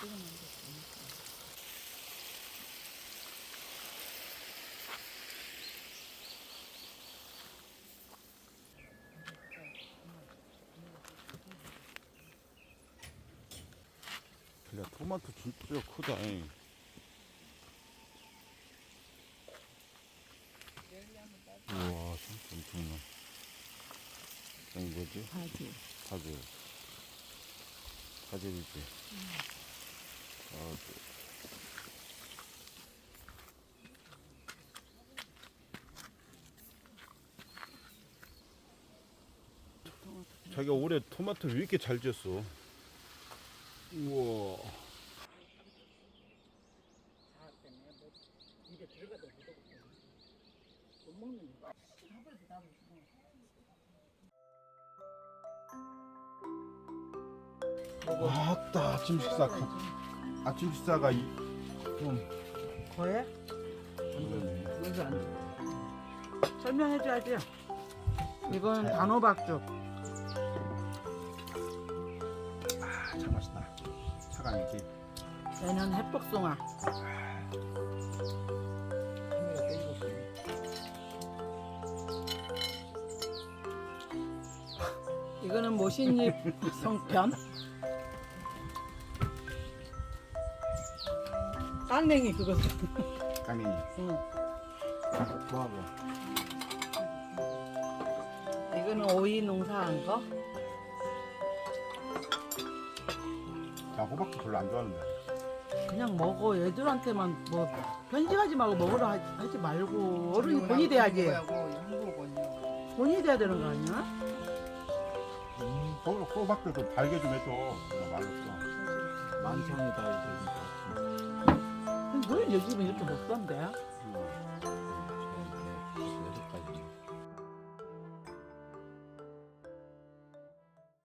찍으면 돼. 야, 토마토 진짜 크다. 잉. 우와, 진짜 엄청나. 이거 뭐지? 바지. 바질. 바질이지. 아, 자기가 올해 토마토를 왜 이렇게 잘 지었어? 우와. 아따 아침 식사 아침 식사가 이, 좀 돼? 설명해줘야지. 이건 잘- 단호박죽. 아, 참 맛있다. 이렇게 얘는 햇복숭아. 이거는 모신잎 송편. 깡냉이 그거. 까미니 응. 뭐하고 이거는 오이 농사한 거. 나 호박도 별로 안 좋아하는데 그냥 먹어. 얘들한테만 뭐 편식하지 말고 먹으라 하- 하지 말고 어른이 본이 돼야지. 본이 돼야 되는 거 아니야? 음, 호, 호박도 좀 달게 좀 해줘 나 말랐어 만성이다 이제 왜 요즘에 이렇게 못 산대?